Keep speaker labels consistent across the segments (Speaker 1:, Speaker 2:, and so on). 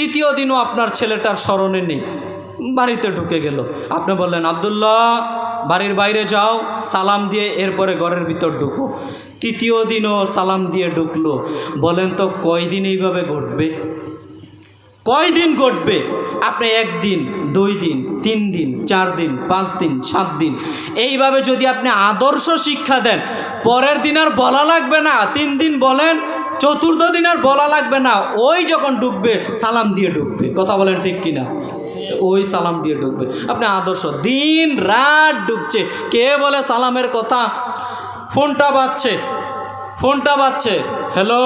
Speaker 1: তৃতীয় দিনও আপনার ছেলেটার স্মরণে নেই। বাড়িতে ঢুকে গেল। আপনি বললেন, আবদুল্লাহ, বাড়ির বাইরে যাও, সালাম দিয়ে এরপরে ঘরের ভিতর ঢুকো। তৃতীয় দিনও সালাম দিয়ে ঢুকলো। বলেন তো, কয়দিন এইভাবে ঘটবে? কয়দিন ঘটবে? আপনি একদিন, দুই দিন, তিন দিন, চার দিন, পাঁচ দিন, সাত দিন। এইভাবে যদি আপনি আদর্শ শিক্ষা দেন, পরের দিন আর বলা লাগবে না। তিন দিন বলেন চতুর্থ দিন আর বলা লাগবে না। ওই যখন ডুববে, সালাম দিয়ে ডুববে। কথা বলেন ঠিক কিনা? ওই সালাম দিয়ে ডুববে। আপনি আদর্শ, দিন রাত ডুবছে। কে বলে সালামের কথা? ফোনটা বাজছে। ফোনটা বাজছে। হ্যালো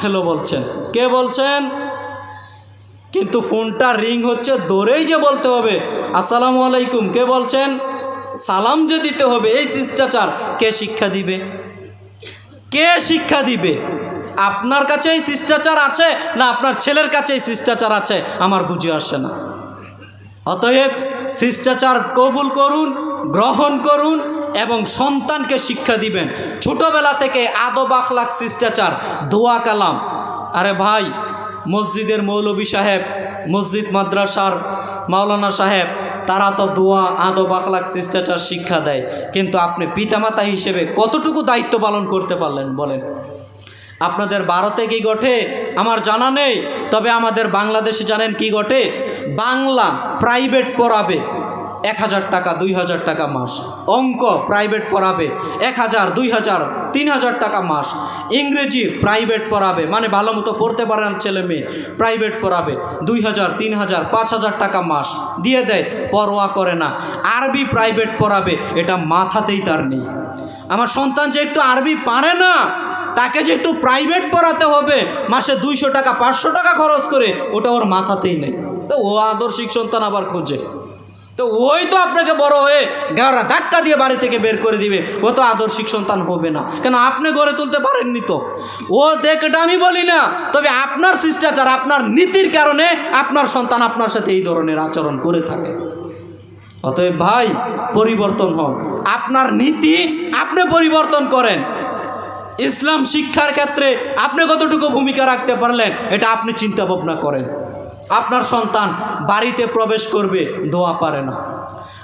Speaker 1: হ্যালো বলছেন। কে বলছেন? কিন্তু ফোনটা রিং হচ্ছে দৌড়েই যে বলতে হবে। আসসালামু আলাইকুম, কে বলছেন? সালাম যে দিতে হবে, এই শিষ্টাচার কে শিক্ষা দিবে? কে শিক্ষা দিবে? আপনার কাছে এই শিষ্টাচার আছে না আপনার ছেলের কাছে এই শিষ্টাচার আছে? আমার বুঝে আসে না। অতএব শিষ্টাচার কবুল করুন, গ্রহণ করুন এবং সন্তানকে শিক্ষা দিবেন। ছোটবেলা থেকে আদব আখলাক শিষ্টাচার, দোয়া কালাম। আরে ভাই, মসজিদের মৌলবী সাহেব, মসজিদ মাদ্রাসার মাওলানা সাহেব তারা তো দোয়া, আদব আখলাক শিষ্টাচার, শিক্ষা দেয়। কিন্তু আপনি পিতামাতা হিসেবে কতটুকু দায়িত্ব পালন করতে পারলেন, বলেন। আপনাদের ভারতে কি ঘটে? আমার জানা নেই। তবে আমাদের বাংলাদেশে জানেন কি ঘটে? বাংলা প্রাইভেট পড়াবে। এক হাজার টাকা, দুই হাজার টাকা মাস। অঙ্ক প্রাইভেট পড়াবে এক হাজার, দুই হাজার, তিন হাজার টাকা মাস। ইংরেজি প্রাইভেট পড়াবে মানে ভালো মতো পড়তে পারে না ছেলে মেয়ে। প্রাইভেট পড়াবে, দুই হাজার, তিন হাজার, পাঁচ হাজার টাকা মাস। দিয়ে দেয়, পরোয়া করে না। আরবি প্রাইভেট পড়াবে, এটা মাথাতেই তার নেই। আমার সন্তান যে একটু আরবি পারে না, তাকে যে একটু প্রাইভেট পড়াতে হবে, মাসে দুইশো টাকা, পাঁচশো টাকা খরচ করে, ওটা ওর মাথাতেই নেই। তো ও আদর্শিক সন্তান আবার খোঁজে। তো ওই তো আপনাকে বড় হয়ে গাড়া ধাক্কা দিয়ে বাড়ি থেকে বের করে দিবে। ও তো আদর্শিক সন্তান হবে না। কেন আপনি গড়ে তুলতে পারেননি তো? ও দেখ এটা আমি বলি না। তবে আপনার শিষ্টাচার, আপনার নীতির কারণে আপনার সন্তান আপনার সাথে এই ধরনের আচরণ করে থাকে। অতএব ভাই, পরিবর্তন হন। আপনার নীতি আপনি পরিবর্তন করেন। ইসলাম শিক্ষার ক্ষেত্রে আপনি কতটুকু ভূমিকা রাখতে পারলেন, এটা আপনি চিন্তা ভাবনা করেন। আপনার সন্তান বাড়িতে প্রবেশ করবে, দোয়া পারে না।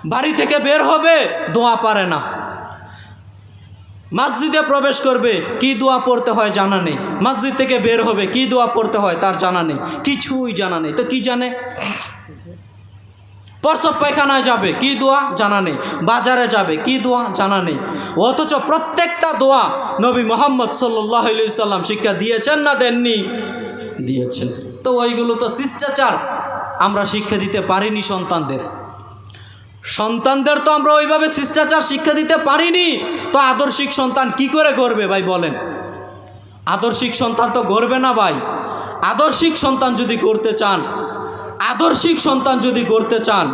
Speaker 1: বাড়ি থেকে বের হবে, দোয়া পারে না। মসজিদে প্রবেশ করবে, কি দোয়া পড়তে হয় জানা নেই। মসজিদ থেকে বের হবে, কি দোয়া পড়তে হয় তার জানা নেই। কিছুই জানা নেই। তো কি জানে? প্রসব পায়খানায় যাবে, কি দোয়া? জানা নেই। বাজারে যাবে, কি দোয়া? জানা নেই। অথচ প্রত্যেকটা দোয়া নবী মোহাম্মদ সাল্লাহ সাল্লাম শিক্ষা দিয়েছেন না দেননি? দিয়েছেন। তো ওইগুলো তো শিষ্টাচার। আমরা শিক্ষা দিতে পারিনি সন্তানদের। সন্তানদের তো আমরা ওইভাবে শিষ্টাচার শিক্ষা দিতে পারিনি। তো আদর্শিক সন্তান কি করে করবে ভাই বলেন? আদর্শিক সন্তান তো গড়বে না ভাই। আদর্শিক সন্তান যদি করতে চান, আদর্শিক সন্তান যদি করতে চান,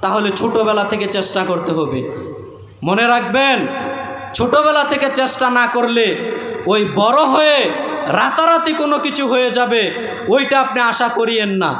Speaker 1: তাহলে ছোটোবেলা থেকে চেষ্টা করতে হবে। মনে রাখবেন, ছোটোবেলা থেকে চেষ্টা না করলে ওই বড় হয়ে রাতারাতি কোনো কিছু হয়ে যাবে ওইটা আপনি আশা করিয়েন না।